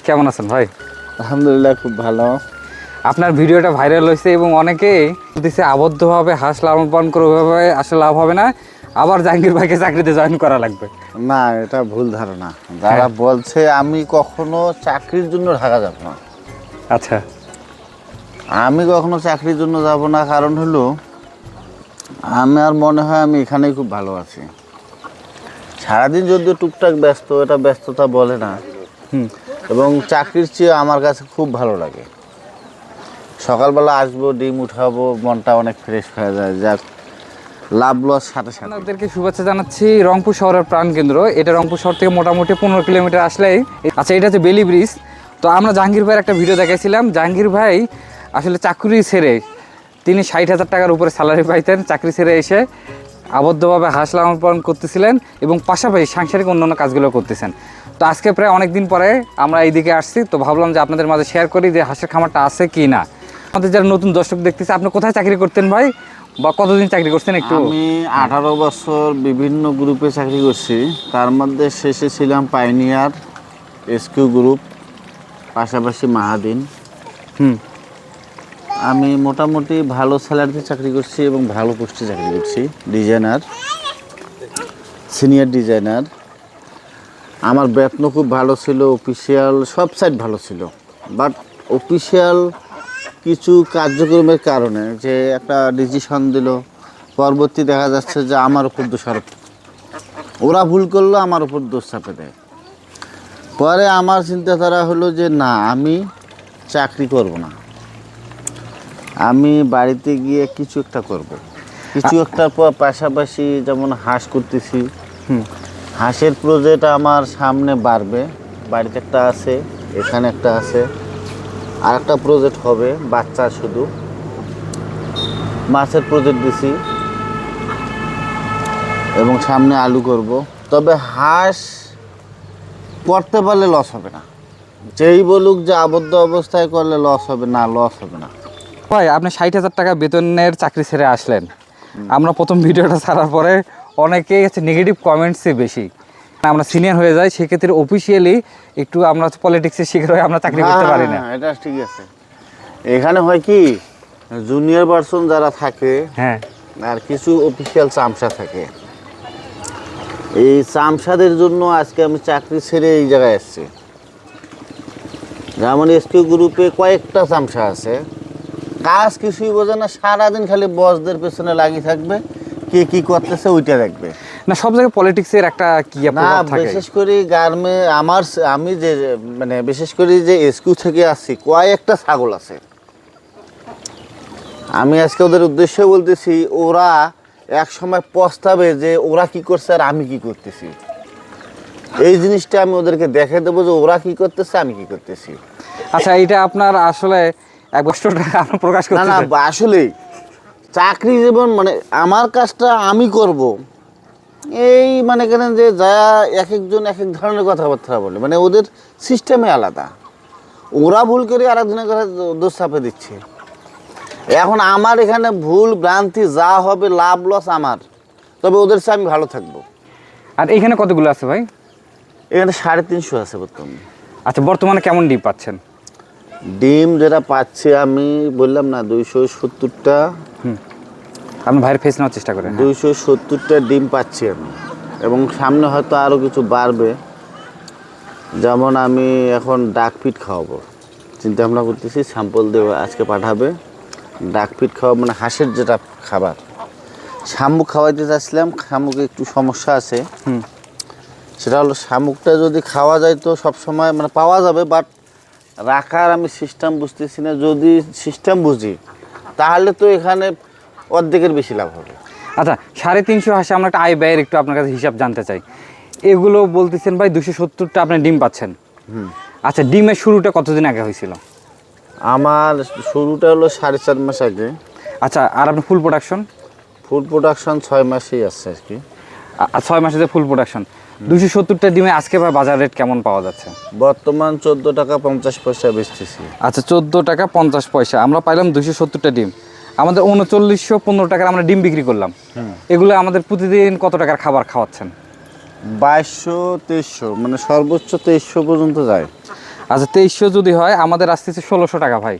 কেমন আছেন ভাই? আলহামদুলিল্লাহ খুব ভালো। আপনার ভিডিওটা ভাইরাল হয়েছে এবং অনেকে বলতেছে আবদ্ধভাবে হাঁস লালন পালন করে ওইভাবে আসলে লাভ হবে না আবার জাহাঙ্গীর ভাইকে চাকরিতে জয়েন করা লাগবে। না এটা ভুল ধারণা। যারা বলছে আমি কখনো চাকরির জন্য ঢাকা যাব না। আচ্ছা। আমি কখনো চাকরির জন্য যাব না কারণ হলো আমার মনে হয় আমি এখানেই খুব ভালো আছি। সারাদিন যদিও টুকটাক ব্যস্ত এটা ব্যস্ততা বলে না। হুম। এবং চাকরির চেয়ে আমার কাছে খুব ভালো লাগে। সকালবেলা আসব, ডিম উঠাবো, মনটা অনেক ফ্রেশ হয়ে যায়। যাক লাভ লস সাথে সাথে। আপনাদেরকে শুভেচ্ছা জানাচ্ছি রংপুর শহরের প্রাণকেন্দ্র এটা রংপুর শহর থেকে মোটামুটি পনেরো কিলোমিটার আসলেই। আচ্ছা এটা হচ্ছে বেলি ব্রিজ তো আমরা জাহাঙ্গীর ভাইয়ের একটা ভিডিও দেখাইছিলাম। জাহাঙ্গীর ভাই আসলে চাকরি ছেড়ে তিনি ষাট হাজার টাকার উপরে স্যালারি পাইতেন, চাকরি ছেড়ে এসে আবদ্ধভাবে হাঁস লালন পালন করতেছিলেন এবং পাশাপাশি সাংসারিক অন্যান্য কাজগুলো করতেছেন। তো আজকে প্রায় অনেক দিন পরে আমরা এইদিকে আসছি তো ভাবলাম যে আপনাদের মাঝে শেয়ার করি যে হাঁসের খামারটা আছে কি না। আমাদের যারা নতুন দর্শক দেখতেছে আপনি কোথায় চাকরি করতেন ভাই? বা কতদিন চাকরি করছেন একটু? আমি আঠারো বছর বিভিন্ন গ্রুপে চাকরি করছি। তার মধ্যে শেষে ছিলাম পাইনিয়ার এসকিউ গ্রুপ পাশাপাশি মাহাদিন। হুম। আমি মোটামুটি ভালো স্যালারিতে চাকরি করছি এবং ভালো পোস্টে চাকরি করছি। ডিজাইনার সিনিয়র ডিজাইনার আমার বেতন খুব ভালো ছিল অফিসিয়াল সব সাইড ভালো ছিল। বাট অফিসিয়াল কিছু কার্যক্রমের কারণে যে একটা ডিসিশন দিল পরবর্তী দেখা যাচ্ছে যে আমার উপর দোষারোপ। ওরা ভুল করল আমার উপর দোষ চাপে দেয়। পরে আমার চিন্তাধারা হলো যে না আমি চাকরি করব না। আমি বাড়িতে গিয়ে কিছু একটা করব। কিছু একটা পাশাপাশি যেমন হাঁস করতেছি হুম। হাঁসের প্রজেক্ট আমার সামনে বাড়বে। বাড়িতে একটা আছে, এখানে একটা আছে। আর একটা প্রজেক্ট হবে, বাচ্চা শুধু। মাছের প্রজেক্ট দিছি। এবং সামনে আলু করব। তবে হাঁস করতে পারলে লস হবে না। যেই বলুক যে আবদ্ধ অবস্থায় করলে লস হবে না লস হবে না। ভাই, আপনি ষাট হাজার টাকা বেতনের চাকরি ছেড়ে আসলেন। আমরা প্রথম ভিডিওটা ছাড়ার পরে অনেকেই হচ্ছে নেগেটিভ কমেন্টসই বেশি। আমরা সিনিয়র হয়ে যাই সেক্ষেত্রে অফিসিয়ালি একটু আমরা পলিটিক্সের শিকার হয়ে আমরা চাকরি করতে পারি না। হ্যাঁ, এটা ঠিক আছে। এখানে হয় কি জুনিয়র পার্সন যারা থাকে হ্যাঁ। আর কিছু অফিসিয়াল চামচা থাকে। এই চামসাদের জন্য আজকে আমি চাকরি ছেড়ে এই জায়গায় এসেছি। যেমন এসকিউ গ্রুপে কয়েকটা চামসা আছে। কাজ কিছুই বোঝে না সারাদিন খালি বসদের পেছনে লাগিয়ে থাকবে। কে কি করতেছে ওইটা দেখবে। না সব জায়গায় পলিটিক্সের একটা কি না প্রভাব থাকে? বিশেষ করে গার্মে আমার আমি যে মানে বিশেষ করে যে এসকিউ থেকে আসছি কয়েকটা ছাগল আছে। আমি আজকে ওদের উদ্দেশ্যে বলতেছি ওরা এক সময় পস্তাবে যে ওরা কি করছে আর আমি কি করতেছি। এই জিনিসটা আমি ওদেরকে দেখে দেবো যে ওরা কি করতেছে আমি কি করতেছি। আচ্ছা এটা আপনার আসলে এক আপনার প্রকাশ না করতে না আসলেই চাকরি জীবন মানে আমার কাজটা আমি করব। এই মানে কেন যে যা এক একজন এক এক ধরনের কথাবার্তা বলে মানে ওদের সিস্টেমে আলাদা। ওরা ভুল করে আর একজনের কথা দোষ চাপে দিচ্ছে। এখন আমার এখানে ভুল ভ্রান্তি যা হবে লাভ লস আমার। তবে ওদের চেয়ে আমি ভালো থাকব। আর এখানে কতগুলো আছে ভাই? এখানে সাড়ে তিনশো আছে বর্তমানে। আচ্ছা বর্তমানে কেমন ডিপ পাচ্ছেন? ডিম যেটা পাচ্ছি আমি বললাম না দুইশো সত্তরটা। আপনি ভাইয়ের ফেস নেওয়ার চেষ্টা করেন হ্যাঁ। দুইশো সত্তরটা ডিম পাচ্ছি আমি। এবং সামনে হয়তো আরও কিছু বাড়বে। যেমন আমি এখন ডাক ফিট খাওয়াবো। চিন্তা ভাবনা করতেছি স্যাম্পল দেবো আজকে পাঠাবে। ডাক ফিট খাওয়াবো মানে হাঁসের যেটা খাবার। শামুক খাওয়াইতে চাচ্ছিলাম শামুকে একটু সমস্যা আছে। সেটা হলো শামুকটা যদি খাওয়া যায় তো সবসময় মানে পাওয়া যাবে বাট রাখার আমি সিস্টেম বুঝতেছি না যদি সিস্টেম বুঝি তাহলে তো এখানে অর্ধেকের বেশি লাভ হবে। আচ্ছা সাড়ে তিনশো হাসে আমরা একটা আয় ব্যয়ের একটু আপনার কাছে হিসাব জানতে চাই। এগুলো বলতেছেন ভাই দুশো সত্তরটা আপনি ডিম পাচ্ছেন। আচ্ছা ডিমের শুরুটা কতদিন আগে হয়েছিল? আমার শুরুটা হলো সাড়ে চার মাস আগে। আচ্ছা আর আপনি ফুল প্রোডাকশন ফুল প্রোডাকশন ছয় মাসেই আসছে আর কি। ছয় মাসে যে ফুল প্রোডাকশন দুশো সত্তরটা ডিমে আজকে ভাই বাজার রেট কেমন পাওয়া যাচ্ছে? বর্তমান চোদ্দ টাকা পঞ্চাশ পয়সা বেচতেছি। আচ্ছা চোদ্দ টাকা পঞ্চাশ পয়সা। আমরা পাইলাম দুশো সত্তরটা ডিম। আমাদের উনচল্লিশশো পনেরো টাকার আমরা ডিম বিক্রি করলাম। এগুলো আমাদের প্রতিদিন কত টাকার খাবার খাওয়াচ্ছেন? বাইশশো তেইশশো মানে সর্বোচ্চ তেইশশো পর্যন্ত যায়। আচ্ছা তেইশশো যদি হয় আমাদের আসতেছে ষোলোশো টাকা ভাই।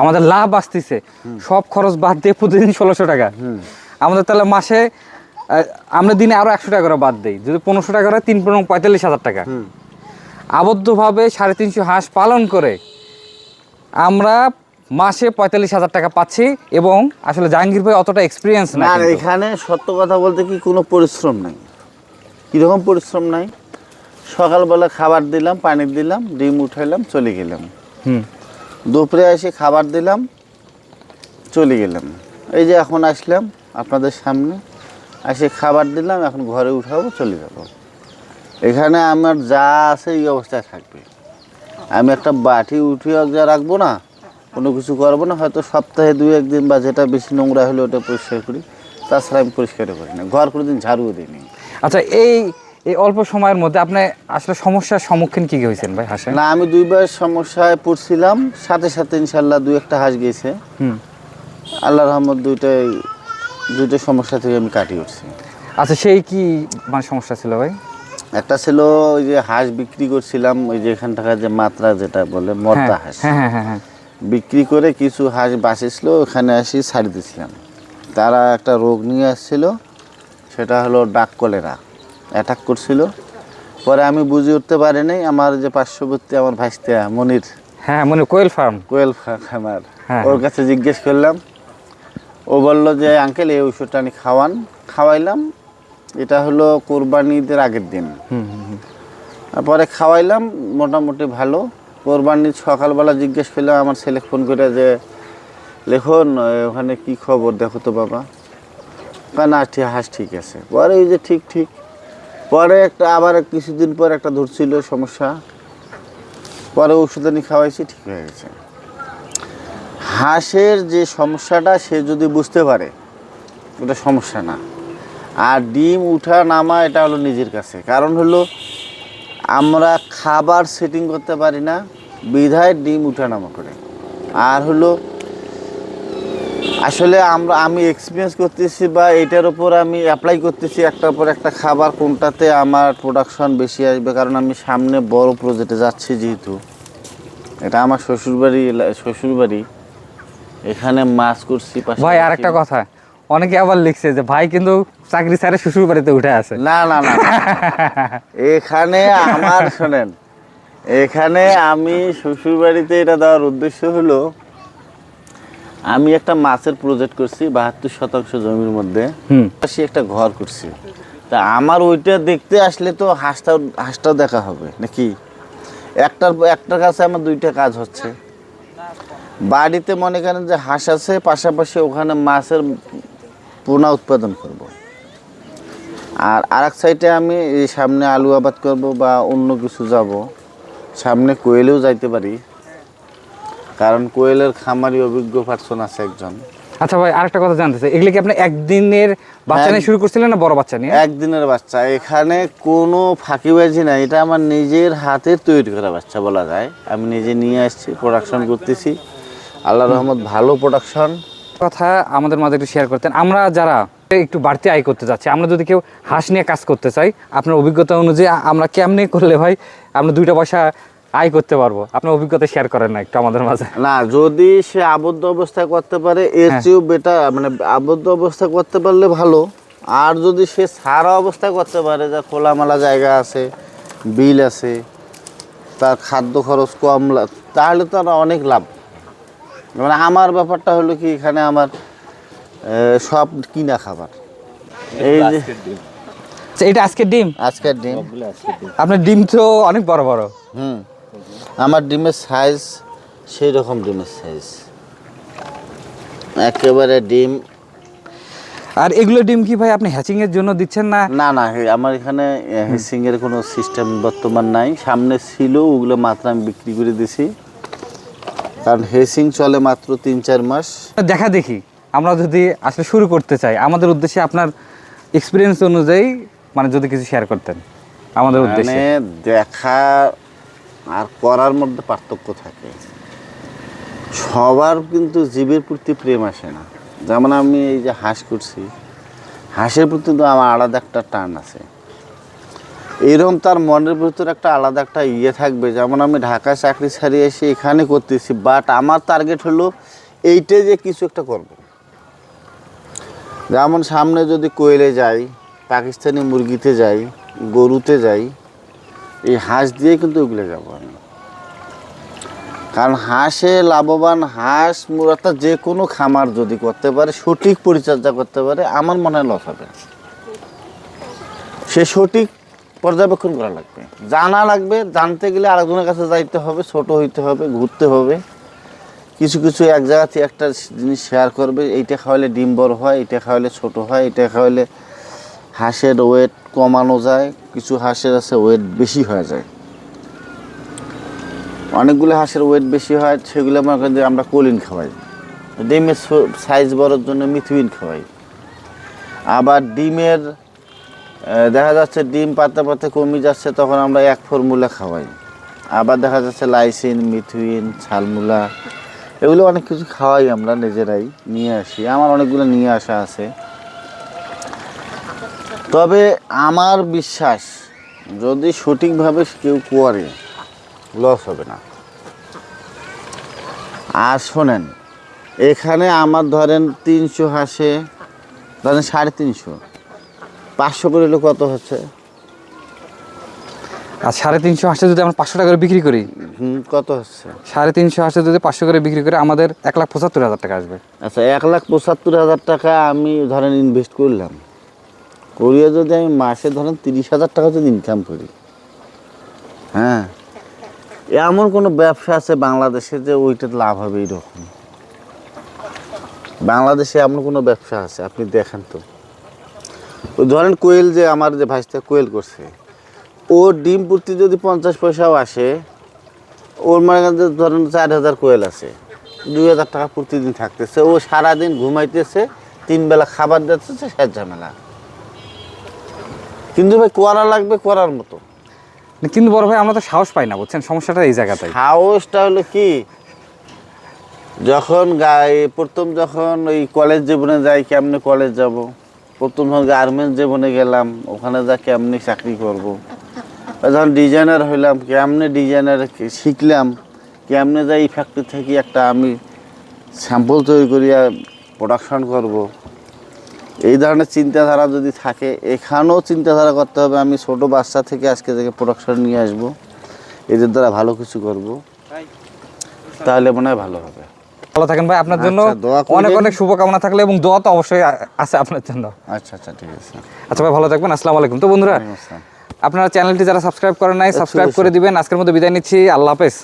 আমাদের লাভ আসতেছে। সব খরচ বাদ দিয়ে প্রতিদিন ষোলোশো টাকা। আমাদের তাহলে মাসে আমরা দিনে আরও একশো টাকা করে বাদ দিই। যদি পনেরোশো টাকা করে তিন পনেরো পঁয়তাল্লিশ হাজার টাকা। আবদ্ধভাবে সাড়ে তিনশো হাঁস পালন করে আমরা মাসে পঁয়তাল্লিশ হাজার টাকা পাচ্ছি এবং আসলে জাহাঙ্গীর ভাই অতটা এক্সপিরিয়েন্স না এখানে সত্য কথা বলতে কি কোনো পরিশ্রম নাই। কীরকম পরিশ্রম নাই? সকালবেলা খাবার দিলাম পানি দিলাম ডিম উঠাইলাম চলে গেলাম। হুম। দুপুরে এসে খাবার দিলাম চলে গেলাম। এই যে এখন আসলাম আপনাদের সামনে। এসে খাবার দিলাম এখন ঘরে উঠাবো চলে যাব। এখানে আমার যা আছে এই অবস্থায় থাকবে। আমি একটা বাটি উঠিয়ে যা রাখব না কোনো কিছু করব না হয়তো সপ্তাহে দু একদিন বা যেটা বেশি নোংরা হলে ওটা পরিষ্কার করি তাছাড়া আমি পরিষ্কার করি না ঘর কোনোদিন ঝাড়ুও দিইনি। আচ্ছা এই এই অল্প সময়ের মধ্যে আপনি আসলে সমস্যার সম্মুখীন কী কি হয়েছেন ভাই হাসে না আমি দুইবার সমস্যায় পড়ছিলাম সাথে সাথে ইনশাল্লাহ দুই একটা হাঁস গেছে হুম। আল্লাহ রহমত দুইটাই দুইটা সমস্যা থেকে আমি কাটিয়ে উঠছি। আচ্ছা সেই কি মানে সমস্যা ছিল ভাই? একটা ছিল ওই যে হাঁস বিক্রি করছিলাম ওই যে এখান টাকার যে মাত্রা যেটা বলে হ্যাঁ হাঁস। হ্যাঁ হ্যাঁ হ্যাঁ বিক্রি করে কিছু হাঁস বাঁচেছিল ওখানে আসি ছাড়ি দিয়েছিলাম তারা একটা রোগ নিয়ে আসছিল সেটা হলো ডাক কলেরা অ্যাটাক করছিল। পরে আমি বুঝে উঠতে পারিনি আমার যে পার্শ্ববর্তী আমার ভাইস্তা মনির। হ্যাঁ মনির কোয়েল ফার্ম। কোয়েল ফার্ম হ্যাঁ। ওর কাছে জিজ্ঞেস করলাম ও বলল যে আঙ্কেল এই ওষুধটা আমি খাওয়ান। খাওয়াইলাম। এটা হলো কোরবানিদের আগের দিন। হুম হুম, হুম। তারপরে খাওয়াইলাম মোটামুটি ভালো। কোরবানির সকালবেলা জিজ্ঞেস করলাম আমার ছেলে ফোন করে যে লেখন ওখানে কি খবর? দেখো তো বাবা। না ঠিক হাঁস ঠিক আছে। পরে ওই যে ঠিক ঠিক। পরে একটা আবার কিছুদিন পর একটা ধরছিল সমস্যা। পরে ওষুধ আনি খাওয়াইছি ঠিক হয়ে গেছে। হাঁসের যে সমস্যাটা সে যদি বুঝতে পারে ওটা সমস্যা না। আর ডিম উঠা নামা, এটা হলো নিজের কাছে। কারণ হলো, আমরা খাবার সেটিং করতে পারি না, বিধায় ডিম উঠা নামা করে। আর হলো, আসলে আমরা, আমি এক্সপিরিয়েন্স করতেছি বা এটার ওপর আমি অ্যাপ্লাই করতেছি, একটার পর একটা খাবার কোনটাতে আমার প্রোডাকশন বেশি আসবে, কারণ আমি সামনে বড় প্রজেক্টে যাচ্ছি যেহেতু। এটা আমার শ্বশুরবাড়ি শ্বশুরবাড়ি। এখানে মাছ করছি ভাই আর একটা কথা। অনেকে আবার লিখছে যে ভাই কিন্তু চাকরি ছাড়ে শ্বশুর বাড়িতে উঠে আছে না না না। এখানে আমার শোনেন এখানে আমি শ্বশুর বাড়িতে এটা দেওয়ার উদ্দেশ্য হলো আমি একটা মাছের প্রজেক্ট করছি বাহাত্তর শতাংশ জমির মধ্যে। পাশে একটা ঘর করছি। তা আমার ওইটা দেখতে আসলে তো হাঁসটাও হাঁসটাও দেখা হবে নাকি? একটার একটার কাছে আমার দুইটা কাজ হচ্ছে। বাড়িতে মনে করেন যে হাঁস আছে পাশাপাশি ওখানে মাছের পোনা উৎপাদন করব। আর আরেক সাইডে আমি এই সামনে আলু আবাদ করব বা অন্য কিছু যাব। সামনে কোয়েলেও যাইতে পারি। কারণ কোয়েলের খামারি অভিজ্ঞ পার্সন আছে একজন। আচ্ছা ভাই আরেকটা কথা জানতে চাই। এগুলো কি আপনি একদিনের বাচ্চা। নিয়ে শুরু করছিলেন না বড় বাচ্চা নিয়ে? একদিনের বাচ্চা। এখানে কোনো ফাঁকিবাজি নাই। এটা আমার নিজের হাতে তৈরি করা বাচ্চা বলা যায়। আমি নিজে নিয়ে আসছি প্রোডাকশন করতেছি। আল্লাহ রহমত ভালো প্রোডাকশন কথা আমাদের মাঝে একটু শেয়ার করতেন। আমরা যারা একটু বাড়তি আয় করতে চাচ্ছি আমরা যদি কেউ হাঁস নিয়ে কাজ করতে চাই আপনার অভিজ্ঞতা অনুযায়ী আমরা কেমনি করলে ভাই আমরা দুইটা পয়সা আয় করতে পারব? আপনার অভিজ্ঞতা শেয়ার করেন না একটু আমাদের মাঝে। না যদি সে আবদ্ধ অবস্থায় করতে পারে এর হ্যাঁ। চেয়েও বেটার মানে আবদ্ধ অবস্থা করতে পারলে ভালো। আর যদি সে সারা অবস্থায় করতে পারে যা খোলামেলা জায়গা আছে বিল আছে তার খাদ্য খরচ কম তাহলে তো আর অনেক লাভ। মানে আমার ব্যাপারটা হলো কি এখানে আমার সব কিনা খাবার। এই যে আচ্ছা, এটা আজকের ডিম? আজকের ডিম। আপনার ডিম তো অনেক বড় বড়। হুম। আমার ডিমের সাইজ সেই রকম ডিমের সাইজ একেবারে ডিম। আর এগুলো ডিম কি ভাই আপনি হ্যাচিং এর জন্য দিচ্ছেন না? না না আমার এখানে হেসিং এর কোনো সিস্টেম বর্তমান নাই। সামনে ছিল ওগুলো মাত্র আমি বিক্রি করে দিছি। কারণ হেসিং চলে মাত্র তিন চার মাস। দেখা দেখি। আমরা যদি আসলে শুরু করতে চাই আমাদের উদ্দেশ্যে আপনার এক্সপিরিয়েন্স অনুযায়ী মানে যদি কিছু শেয়ার করতেন আমাদের উদ্দেশ্যে। মানে দেখা আর করার মধ্যে পার্থক্য থাকে। সবার কিন্তু জীবের প্রতি প্রেম আসে না। যেমন আমি এই যে হাঁস করছি হাঁসের প্রতি তো আমার আলাদা একটা টান আছে। এইরকম তার মনের ভিতর একটা আলাদা একটা ইয়ে থাকবে, যেমন আমি ঢাকায় চাকরি ছাড়িয়ে এসে এখানে করতেছি বাট আমার টার্গেট হলো এইটাই যে কিছু একটা করব। যেমন সামনে যদি কোয়েলে যাই, পাকিস্তানি মুরগিতে যাই, গরুতে যাই, এই হাঁস দিয়ে কিন্তু ওগুলো যাব আমি। কারণ হাঁসে লাভবান হাঁস মূলত যে কোনো খামার যদি করতে পারে, সঠিক পরিচর্যা করতে পারে, আমার মনে হয় লস হবে। সে সঠিক পর্যবেক্ষণ করা লাগবে। জানা লাগবে, জানতে গেলে আরেকজনের কাছে যাইতে হবে, ছোট হইতে হবে, ঘুরতে হবে। কিছু কিছু এক জায়গাতে একটা জিনিস শেয়ার করবে, এইটা খাওয়ালে ডিম বড় হয় এটা খাওয়ালে ছোট হয় এটা খাওয়ালে হাঁসের ওয়েট কমানো যায়, কিছু হাঁসের আছে ওয়েট বেশি হয়ে যায়। অনেকগুলো হাঁসের ওয়েট বেশি হয়, সেগুলো মনে আমরা কলিন খাওয়াই। ডিমের সাইজ বড়োর জন্য মিথুইন খাওয়াই। আবার ডিমের দেখা যাচ্ছে ডিম পাতে পাতে কমে যাচ্ছে, তখন আমরা এক ফর্মুলা খাওয়াই। আবার দেখা যাচ্ছে লাইসিন, মিথুইন ছালমুলা এগুলো অনেক কিছু খাওয়াই আমরা নিজেরাই নিয়ে আসি। আমার অনেকগুলো নিয়ে আসা আছে। তবে আমার বিশ্বাস, যদি সঠিকভাবে কেউ করে লস হবে না। আর শোনেন, এখানে আমার ধরেন তিনশো হাসে, ধরেন সাড়ে তিনশো। পাঁচশো করে হলে কত হচ্ছে? আর সাড়ে তিনশো হাঁসে যদি আমরা পাঁচশো টাকা করে বিক্রি করি কত হচ্ছে? সাড়ে তিনশো হাঁসে যদি পাঁচশো করে বিক্রি করে আমাদের এক লাখ পঁচাত্তর হাজার টাকা আসবে। আচ্ছা এক লাখ পঁচাত্তর হাজার টাকা আমি ধরেন ইনভেস্ট করলাম। করিয়ে যদি আমি মাসে ধরেন তিরিশ হাজার টাকা যদি ইনকাম করি। হ্যাঁ? এমন কোনো ব্যবসা আছে বাংলাদেশে যে ওইটাতে লাভ হবে এইরকম বাংলাদেশে এমন কোনো ব্যবসা আছে? আপনি দেখেন তো। ধরেন কোয়েল যে আমার যে ভাইসটা কোয়েল করছে ওর ডিম প্রতি যদি পঞ্চাশ পয়সাও আসে ওর মানে কাছে ধরেন চার হাজার কোয়েল আছে দুই হাজার টাকা প্রতিদিন থাকতেছে ও সারাদিন ঘুমাইতেছে তিন বেলা খাবার দিতেছে শেষ ঝামেলা। কিন্তু ভাই করা লাগবে করার মতো। কিন্তু বড় ভাই আমরা তো সাহস পাই না বুঝছেন? সমস্যাটা এই জায়গাতে সাহসটা হলো কি? যখন গায়ে প্রথম যখন ওই কলেজ জীবনে যাই কেমনে কলেজ যাব? প্রথম গার্মেন্টস জীবনে গেলাম ওখানে যা কেমনে চাকরি করব। যখন ডিজাইনার হইলাম কেমনে ডিজাইনার শিখলাম কেমনে যাই ফ্যাক্টরি থেকে একটা আমি স্যাম্পল তৈরি করিয়া প্রোডাকশন করব। এই ধরনের চিন্তাধারা যদি থাকে এখানেও চিন্তাধারা করতে হবে আমি ছোট বাচ্চা থেকে আজকে থেকে প্রোডাকশন নিয়ে আসব এদের দ্বারা ভালো কিছু করব তাহলে মনে হয় ভালো হবে ভালো থাকেন ভাই। আপনার জন্য আচ্ছা। অনেক অনেক শুভকামনা থাকলে এবং দোয়া তো অবশ্যই আছে আপনার জন্য। আচ্ছা আচ্ছা ঠিক আছে। আচ্ছা ভাই ভালো থাকবেন। আসসালামু আলাইকুম। তো বন্ধুরা। আপনারা চ্যানেলটি যারা সাবস্ক্রাইব করেন নাই সাবস্ক্রাইব করে দিবেন। আজকের মতো বিদায় নিচ্ছি। আল্লাহ হাফেজ।